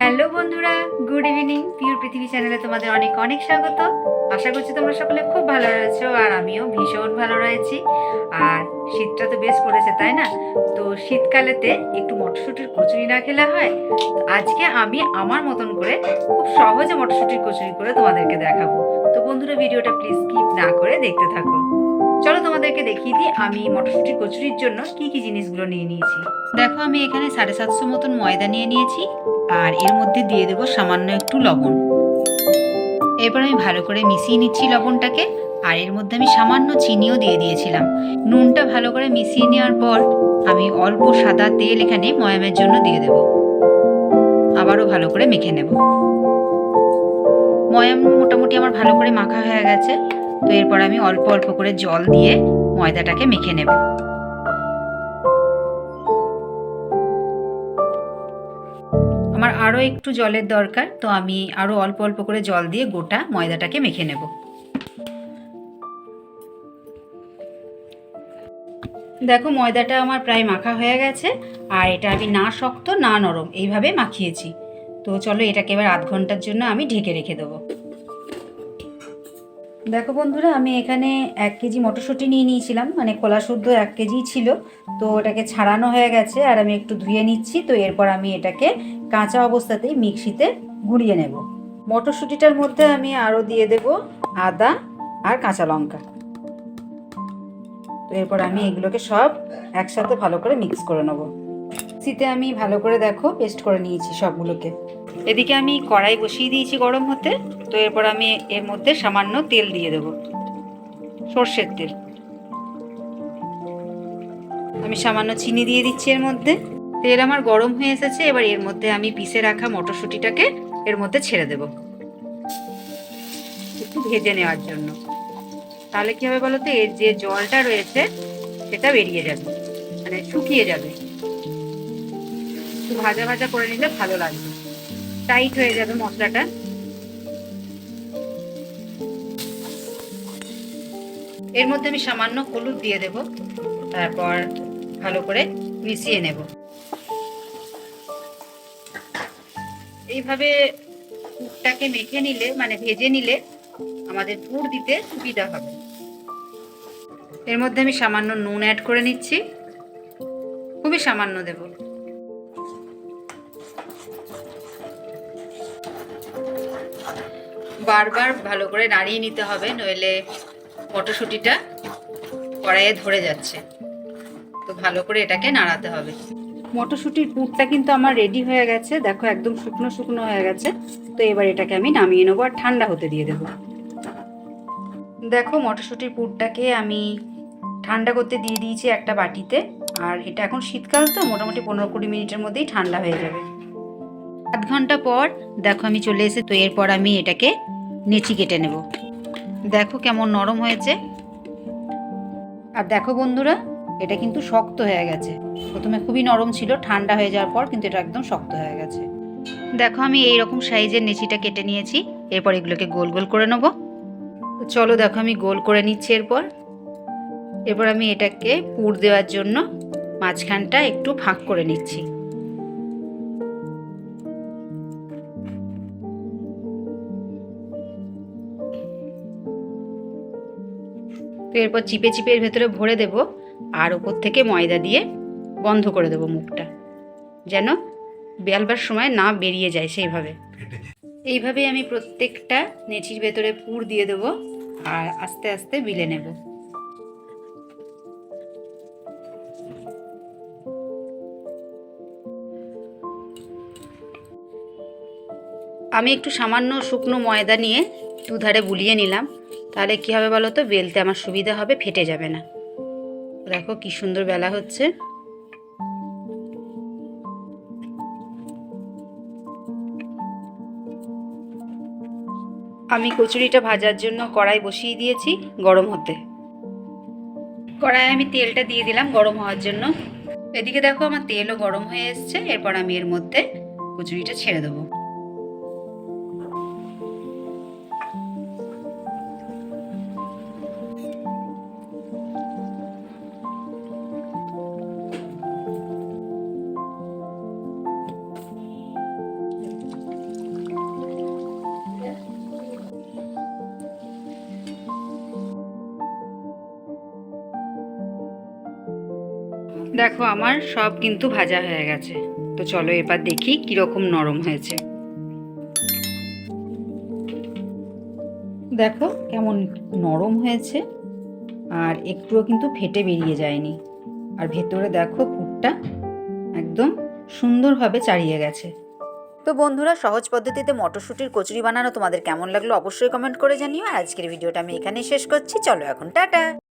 Hello বন্ধুরা, good evening. Pure পৃথিবী চ্যানেলে তোমাদের অনেক অনেক স্বাগত। আশা করছি তোমরা সকলে খুব ভালো রয়েছো আর আমিও ভীষণ ভালো রয়েছি। আর শীতটা তো বেশ পড়েছে, তাই না? তো শীতকালেতে একটু মটরশুঁটির কচুরি না খেলে হয়? আজকে আমি আমার মতন করে খুব সহজে মটরশুঁটির কচুরি করে তোমাদেরকে দেখাবো। তো বন্ধুরা, ভিডিওটা প্লিজ স্কিপ না করে দেখতে থাকো। তোমাদেরকে দেখিয়ে দিই, আমি মটরশুঁটির কচুরির জন্য কি কি জিনিসগুলো নিয়ে নিয়েছি। দেখো, আমি এখানে সাড়ে সাতশো মতন ময়দা নিয়ে নিয়েছি, আর এর মধ্যে দিয়ে দেবো সামান্য একটু লবণ। এরপর আমি ভালো করে মিশিয়ে নিচ্ছি লবণটাকে, আর এর মধ্যে আমি সামান্য চিনিও দিয়ে দিয়েছিলাম। নুনটা ভালো করে মিশিয়ে নেওয়ার পর, আমি অল্প সাদা তেল এখানে ময়ামের জন্য দিয়ে দেব। আবারও ভালো করে মেখে নেব। ময়াম মোটামুটি আমার ভালো করে মাখা হয়ে গেছে, তো এরপর আমি অল্প অল্প করে জল দিয়ে ময়দাটাকে মেখে নেব। আমার আরও একটু জলের দরকার, তো আমি আরও অল্প অল্প করে জল দিয়ে গোটা ময়দাটাকে মেখে নেব। দেখো ময়দাটা আমার প্রায় মাখা হয়ে গেছে, আর এটা আমি না শক্ত না নরম এইভাবে মাখিয়েছি। তো চলো এটাকে এবার আধ ঘণ্টার জন্য আমি ঢেকে রেখে দেবো। দেখো বন্ধুরা, আমি এখানে এক কেজি মটরশুঁটি নিয়ে নিয়েছিলাম। মানে কলা শুদ্ধ এক কেজি ছিল। তো ওটাকে ছাড়ানো হয়ে গেছে আর আমি একটু ধুয়ে নিচ্ছি। তো এরপর আমি এটাকে কাঁচা অবস্থাতেই মিক্সিতে গুঁড়িয়ে নেব। মটরশুঁটিটার মধ্যে আমি আরও দিয়ে দেব আদা আর কাঁচা লঙ্কা। তো এরপর আমি এগুলোকে সব একসাথে ভালো করে মিক্স করে নেব। মিক্সিতে আমি ভালো করে দেখো, পেস্ট করে নিয়েছি সবগুলোকে। এদিকে আমি কড়াই বসিয়ে দিয়েছি গরম হতে। তো এরপর আমি এর মধ্যে সামান্য তেল দিয়ে দেব, সর্ষের তেল। আমি সামান্য চিনি দিয়ে দিচ্ছি এর মধ্যে। তেল আমার গরম হয়ে এসেছে, এবার এর মধ্যে আমি পিষে রাখা মটরশুঁটিটাকে এর মধ্যে ছেড়ে দেব। একটু ভেজে নেওয়ার জন্য। তাহলে কি হবে বলতো, এর যে জলটা রয়েছে, সেটা বেরিয়ে যাবে মানে শুকিয়ে যাবে। একটু ভাজা ভাজা করে নিলে ভালো লাগবে। টাইট হয়ে যাবে মশলাটা। এর মধ্যে আমি সামান্য হলুদ দিয়ে দেব। তারপর ভালো করে মিশিয়ে নেব। এইভাবে পুরটাকে মেখে নিলে মানে ভেজে নিলে আমাদের পুর দিতে সুবিধা হবে। এর মধ্যে আমি সামান্য নুন অ্যাড করে নিচ্ছি। খুবই সামান্য দেব। বারবার ভালো করে নাড়িয়ে নিতে হবে, নইলে মটরশুঁটিটা কড়াইয়ে ধরে যাচ্ছে। তো ভালো করে এটাকে নাড়াতে হবে। মটরশুঁটির পুরটা কিন্তু আমার রেডি হয়ে গেছে। দেখো একদম শুকনো শুকনো হয়ে গেছে। তো এবার এটাকে আমি নামিয়ে নেব আর ঠান্ডা হতে দিয়ে দেবো। দেখো মটরশুঁটির পুরটাকে আমি ঠান্ডা করতে দিয়ে দিয়েছি একটা বাটিতে। আর এটা এখন শীতকাল তো, মোটামুটি পনেরো কুড়ি মিনিটের মধ্যেই ঠান্ডা হয়ে যাবে। আধ ঘণ্টা পর দেখো আমি চলে এসে তো এরপর আমি এটাকে নেচি কেটে নেব। দেখো কেমন নরম হয়েছে। আর দেখো বন্ধুরা, এটা কিন্তু শক্ত হয়ে গেছে। প্রথমে খুবই নরম ছিল, ঠান্ডা হয়ে যাওয়ার পর কিন্তু এটা একদম শক্ত হয়ে গেছে। দেখো আমি এই রকম সাইজের নেচিটা কেটে নিয়েছি, এরপর এগুলোকে গোল গোল করে নেব। চলো দেখো আমি গোল করে নিচ্ছি এরপর। এরপর আমি এটাকে পুর দেওয়ার জন্য মাঝখানটা একটু ফাঁক করে নিচ্ছি। এরপর চিপে চিপে এর ভেতরে ভরে দেব আর ওপর থেকে ময়দা দিয়ে বন্ধ করে দেব মুখটা যেন বেলবার সময় না বেরিয়ে যায় সেইভাবে। এইভাবেই আমি প্রত্যেকটা নেচির ভেতরে পুর দিয়ে দেব আর আস্তে আস্তে বিলে নেব। আমি একটু সামান্য শুকনো ময়দা নিয়ে দুধারে বুলিয়ে নিলাম। তাহলে কি হবে বলো তো? বেলতে আমার সুবিধা হবে, ফেটে যাবে না। দেখো কি সুন্দর বেলা হচ্ছে। আমি কচুরিটা ভাজার জন্য কড়াই বসিয়ে দিয়েছি গরম হতে। কড়াই আমি তেলটা দিয়ে দিলাম গরম হওয়ার জন্য। এদিকে দেখো আমার তেলও গরম হয়ে এসছে, এরপর আমি এর মধ্যে কচুরিটা ছেড়ে দেবো। দেখো, আমার সব কিন্তু ভাজা হয়ে গেছে। তো চলো এবার দেখি কীরকম নরম হয়েছে। দেখো, কেমন নরম হয়েছে। আর একটুও কিন্তু ফেটে বেরিয়ে যায়নি। আর ভেতরে দেখো, পুরটা একদম সুন্দরভাবে চাড়িয়ে গেছে। তো বন্ধুরা, সহজ পদ্ধতিতে মটরশুঁটির কচুরি বানানো তোমাদের কেমন লাগল অবশ্যই কমেন্ট করে জানিও। আজকের ভিডিওটা আমি এখানেই শেষ করছি। চলো এখন, টাটা!